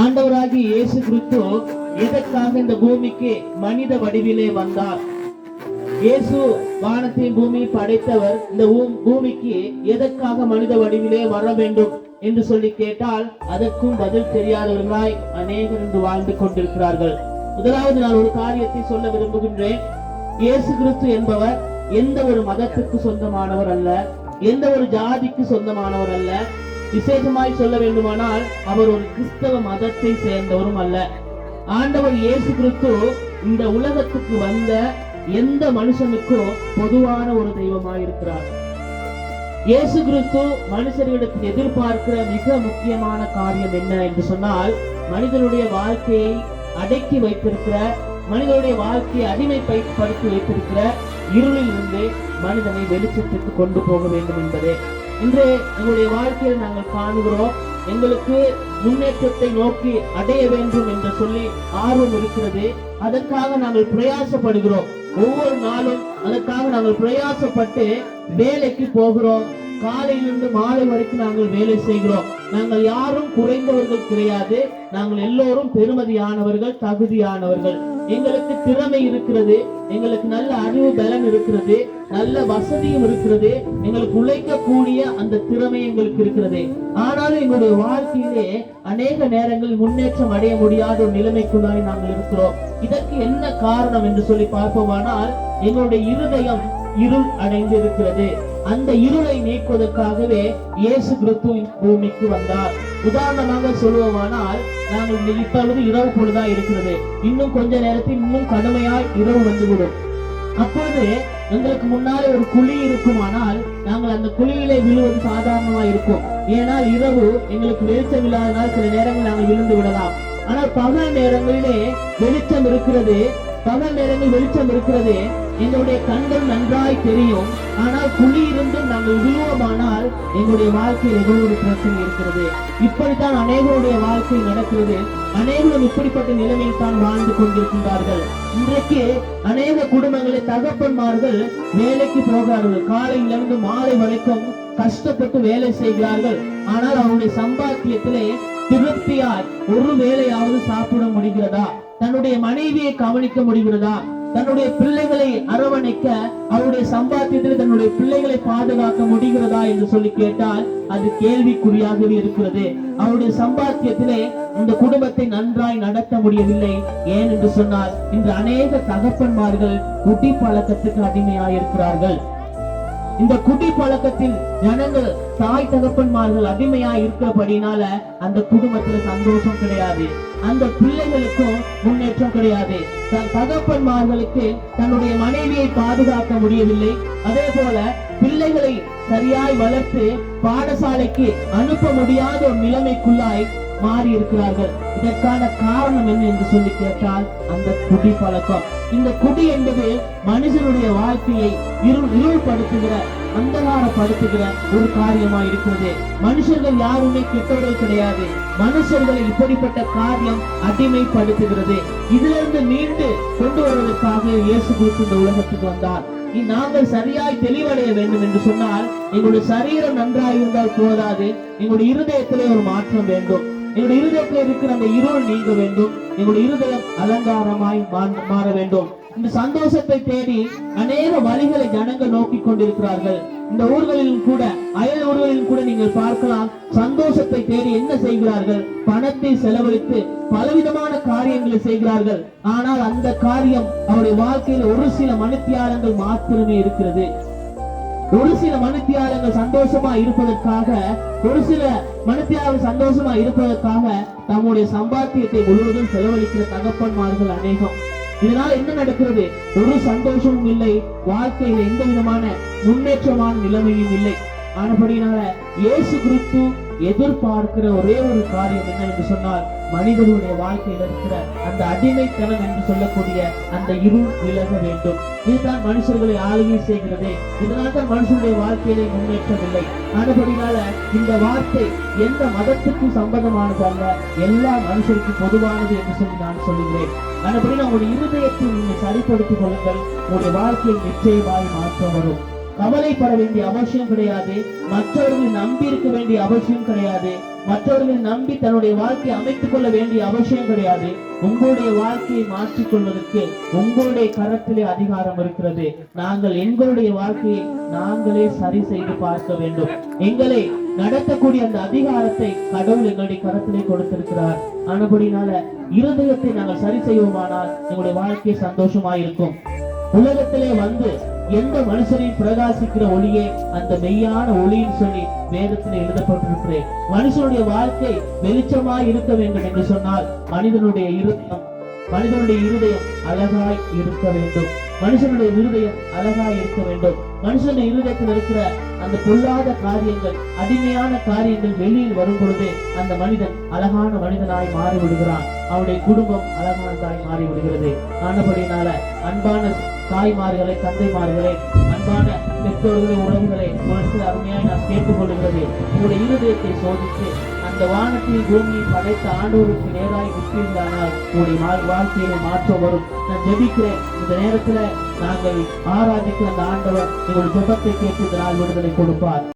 ஆண்டவராகி இயேசு கிறிஸ்து எதற்காக இந்த பூமிக்கு மனித வடிவிலே வந்தார்? இயேசு வானத்தையும் பூமியை படைத்தவர் இந்த பூமிக்கு எதற்காக மனித வடிவிலே வர வேண்டும் என்று சொல்லி கேட்டால் அதற்கும் பதில் தெரியாதவர்களாய் அநேகர் இன்று வாழ்ந்து கொண்டிருக்கிறார்கள். முதலாவது நான் ஒரு காரியத்தை சொல்ல விரும்புகின்றேன். இயேசு கிறிஸ்து என்பவர் எந்த ஒரு மதத்துக்கு சொந்தமானவர் அல்ல எந்த ஒரு ஜாதிக்கு சொந்தமானவர் அல்ல விசேஷமாய் சொல்ல வேண்டுமானால் அவர் ஒரு கிறிஸ்தவ மதத்தை சேர்ந்தவரும் அல்ல. ஆண்டவர் இயேசு கிறிஸ்து இந்த உலகத்துக்கு வந்த எந்த மனுஷனுக்கும் பொதுவான ஒரு தெய்வமாய் இருக்கிறார் இயேசு கிறிஸ்து மனுஷர்களிடத்தில் எதிர்பார்க்கிற மிக முக்கியமான காரியம் என்ன என்று சொன்னால் மனிதனுடைய வாழ்க்கையை அடக்கி வைத்திருக்கிற மனிதனுடைய வாழ்க்கையை அடிமைப்படுத்தி வைத்திருக்கிற இருளில் இருந்து மனிதனை வெளிச்சத்துக்கு கொண்டு போக வேண்டும் என்பதே. இன்று எங்களுடைய வாழ்க்கையில் நாங்கள் காணுகிறோம். எங்களுக்கு முன்னேற்றத்தை நோக்கி அடைய வேண்டும் என்று சொல்லி ஆர்வம் இருக்கிறது. அதற்காக நாங்கள் பிரயாசப்படுகிறோம். ஒவ்வொரு நாளும் அதற்காக நாங்கள் பிரயாசப்பட்டு வேலைக்கு போகிறோம். காலையிலிருந்து மாலை வரைக்கும் நாங்கள் வேலை செய்கிறோம். நாங்கள் யாரும் குறைந்தவர்கள் கிடையாது. நாங்கள் எல்லோரும் பெருமதியானவர்கள் தகுதியானவர்கள். எங்களுக்கு திறமை இருக்கிறது எங்களுக்கு நல்ல அறிவு பலம் இருக்கிறது நல்ல வசதியும் இருக்கிறது எங்களுக்கு உழைக்கக்கூடிய அந்த திறமை எங்களுக்கு இருக்கிறது. ஆனாலும் எங்களுடைய வாழ்க்கையிலே அநேக நேரங்களில் முன்னேற்றம் அடைய முடியாத ஒரு நிலைமைக்குள்ளாய் நாங்கள் இருக்கிறோம். இதற்கு என்ன காரணம் என்று சொல்லி பார்ப்போமானால் எங்களுடைய இருதயம் இருள் அடைந்து இருக்கிறது அந்த இருளை நீக்குவதற்காகவே இயேசு கிறிஸ்துவின் பூமிக்கு வந்தார். உதாரணமாக சொல்லுவோமானால் நாங்கள் இப்பொழுது இரவு பொழுதா இருக்கிறது. இன்னும் கொஞ்ச நேரத்தில் இன்னும் கடுமையாய் இரவு வந்துவிடும். அப்பொழுது எங்களுக்கு முன்னாலே ஒரு குழி இருக்குமானால் நாங்கள் அந்த குழியிலே விழுவது சாதாரணமா இருக்கும். ஏனால் இரவு எங்களுக்கு வெளிச்சம் இல்லாதனால் சில நேரங்கள் நாங்கள் விழுந்து விடலாம். ஆனால் பகல் நேரங்களிலே வெளிச்சம் இருக்கிறது பகல் நேரங்கள் வெளிச்சம் இருக்கிறது எங்களுடைய கண்கள் நன்றாய் தெரியும். ஆனால் குழி இருந்தும் நாங்கள் விழுவோமானால் எங்களுடைய வாழ்க்கையில் ஏதோ ஒரு பிரச்சனை இருக்கிறது. இப்படித்தான் அநேகருடைய வாழ்க்கை நடக்கிறது. அநேகரும் இப்படிப்பட்ட நிலைமையில் தான் வாழ்ந்து கொண்டிருக்கின்றார்கள். இன்றைக்கு அநேக குடும்பங்களில் தகப்பன்மார்கள் வேலைக்கு போகிறார்கள். காலையிலிருந்து மாலை வரைக்கும் கஷ்டப்பட்டு வேலை செய்கிறார்கள். ஆனால் அவருடைய சம்பாத்தியத்திலே திருப்தியால் ஒரு வேலையாவது சாப்பிட முடிகிறதா? தன்னுடைய மனைவியை கவனிக்க முடிகிறதா? தன்னுடைய பிள்ளைகளை அரவணைக்க அவருடைய சம்பாத்தியத்தில் தன்னுடைய பிள்ளைகளை பாதுகாக்க முடிகிறதா என்று சொல்லி கேட்டால் அது கேள்விக்குறியாகவே இருக்கிறது. அவருடைய சம்பாத்தியத்திலே இந்த குடும்பத்தை நன்றாய் நடத்த முடியவில்லை. ஏன் என்று சொன்னால் இன்று அநேக தகப்பன்மார்கள் குட்டி பழக்கத்துக்கு அடிமையாயிருக்கிறார்கள். இந்த குடி பழக்கத்தில் ஜனங்கள் தாய் தகப்பன்மார்கள் அடிமையா இருக்கிறபடினால அந்த குடும்பத்துல சந்தோஷம் கிடையாது. அந்த பிள்ளைகளுக்கும் முன்னேற்றம் கிடையாது. தன் தகப்பன்மார்களுக்கு தன்னுடைய மனைவியை பாதுகாக்க முடியவில்லை. அதே போல பிள்ளைகளை சரியாய் வளர்த்து பாடசாலைக்கு அனுப்ப முடியாத ஒரு நிலைமைக்குள்ளாய் மாறி இருக்கிறார்கள் அதற்கான காரணம் என்ன என்று சொல்லி கேட்டால் அந்த குடி பழக்கம். இந்த குடி என்பது மனிதனுடைய வாழ்க்கையை இருள் இருள்படுத்துகிற அந்தகாரப்படுத்துகிற ஒரு காரியமா இருக்கிறது. மனுஷர்கள் யாருமே கெட்டவர்கள் கிடையாது. மனுஷர்களை இப்படிப்பட்ட காரியம் அடிமைப்படுத்துகிறது. இதிலிருந்து மீண்டு கொண்டு வருவதற்காக இயேசு குறித்து இந்த உலகத்துக்கு வந்தார். நாங்கள் சரியாய் தெளிவடைய வேண்டும் என்று சொன்னால் எங்களுடைய சரீரம் நன்றாக இருந்தால் போதாது. எங்களுடைய இருதயத்திலே ஒரு மாற்றம் வேண்டும். எங்களுடைய இருதயத்தில் இருக்கிற அந்த இருள் நீங்க வேண்டும். எங்களுடைய இருதயம் அலங்காரமாய் மாற வேண்டும். இந்த சந்தோஷத்தை தேடி அநேக வழிகளை ஜனங்கள் நோக்கி கொண்டிருக்கிறார்கள். இந்த ஊர்களிலும் கூட அயல் ஊர்களிலும் கூட நீங்கள் பார்க்கலாம் சந்தோஷத்தை தேடி என்ன செய்கிறார்கள்? பணத்தை செலவழித்து பலவிதமான காரியங்களை செய்கிறார்கள். ஆனால் அந்த காரியம் அவருடைய வாழ்க்கையில் ஒரு சில மனுத்தியாரங்கள் மாத்திரமே இருக்கிறது. ஒரு சில மனுத்தியாளர்கள் சந்தோஷமா இருப்பதற்காக ஒரு சில மனுத்தியாளர்கள் சந்தோஷமா இருப்பதற்காக தம்முடைய சம்பாத்தியத்தை முழுவதும் செலவழிக்கிற தகப்பன்மார்கள் அநேகம். இதனால் என்ன நடக்கிறது? ஒரு சந்தோஷமும் இல்லை வாழ்க்கையில எந்த விதமான முன்னேற்றமான நிலைமையும் இல்லை. ஆனபடினால இயேசு கிறிஸ்து எதிர்பார்க்கிற ஒரே ஒரு காரியம் என்ன என்று சொன்னால் மனிதனுடைய வாழ்க்கையில் இருக்கிற அந்த அடிமைத்தனம் என்று சொல்லக்கூடிய அந்த இருள் விலக வேண்டும். இதுதான் மனுஷர்களை ஆளுகை செய்கிறது. இதனால் தான் மனுஷனுடைய வாழ்க்கையிலே முன்னேற்றவில்லை ஆனபடினால இந்த வார்த்தை எந்த மதத்துக்கும் சம்பந்தமானது அல்ல. எல்லா மனுஷருக்கும் பொதுவானது என்று சொல்லி நான் சொல்லுகிறேன். ஆனபடி உங்களுடைய இருதயத்தை நீங்கள் சரிப்படுத்திக் கொள்ளுங்கள். உங்களுடைய வாழ்க்கையில் நிச்சயமாய் மாற்றம் வரும். கவலைப்பட வேண்டிய அவசியம் கிடையாது. மற்றவர்களை நம்பி இருக்க வேண்டிய அவசியம் கிடையாது. மற்றவர்களை நம்பி தன்னுடைய வாழ்க்கையை அமைத்துக் கொள்ள வேண்டிய அவசியம் கிடையாது. உங்களுடைய வாழ்க்கையை மாற்றிக் கொள்வதற்கு உங்களுடைய கரத்திலே அதிகாரம் இருக்கிறது. நாங்கள் எங்களுடைய வாழ்க்கையை நாங்களே சரி செய்து பார்க்க வேண்டும். எங்களை நடத்தக்கூடிய அந்த அதிகாரத்தை கடவுள் எங்களுடைய கரத்திலே கொடுத்திருக்கிறார். ஆனபடினால இருதயத்தை நாங்கள் சரி செய்வோமானால் எங்களுடைய வாழ்க்கை சந்தோஷமாயிருக்கும். உலகத்திலே வந்து எந்த மனுஷனையும் பிரகாசிக்கிற ஒளியே அந்த மெய்யான ஒளின்னு சொல்லி வேதத்தில் எழுதப்பட்டிருக்கிறேன். மனுஷனுடைய வாழ்க்கை வெளிச்சமாய் இருக்க வேண்டும் என்று சொன்னால் மனிதனுடைய இருதயம் மனிதனுடைய இருதயம் அழகாய் இருக்க வேண்டும். மனுஷனுடைய இருதயம் அழகா இருக்க வேண்டும். மனுஷனுடைய இருதயத்தில் இருக்கிற அந்த பொல்லாத காரியங்கள் அடிமையான காரியங்கள் வெளியில் வரும் பொழுது அந்த மனிதன் அழகான மனிதனாய் மாறி விடுகிறான் அவனுடைய குடும்பம் அழகானதாய் மாறி விடுகிறது ஆனபடினால அன்பான தாய்மார்களே தந்தைமார்களே அன்பான பெற்றோர்களே உறவுகளே உங்களுக்கு அருமையாய் நான் கேட்டுக்கொள்கிறது உங்களுடைய இருதயத்தை சோதித்து அந்த வானத்தில் பூமியை படைத்த ஆண்டோருக்கு நேராய் விட்டிருந்தானால் உங்களுடைய வா- வாழ்க்கையில மாற்றம் வரும். நான் ஜெபிக்கிறேன். இந்த நேரத்துல நாங்கள் ஆராதிக்கிற அந்த ஆண்டவர் எங்களுடைய ஜெபத்தை கேட்டு இந்த நாள் விடுதலை கொடுப்பார்.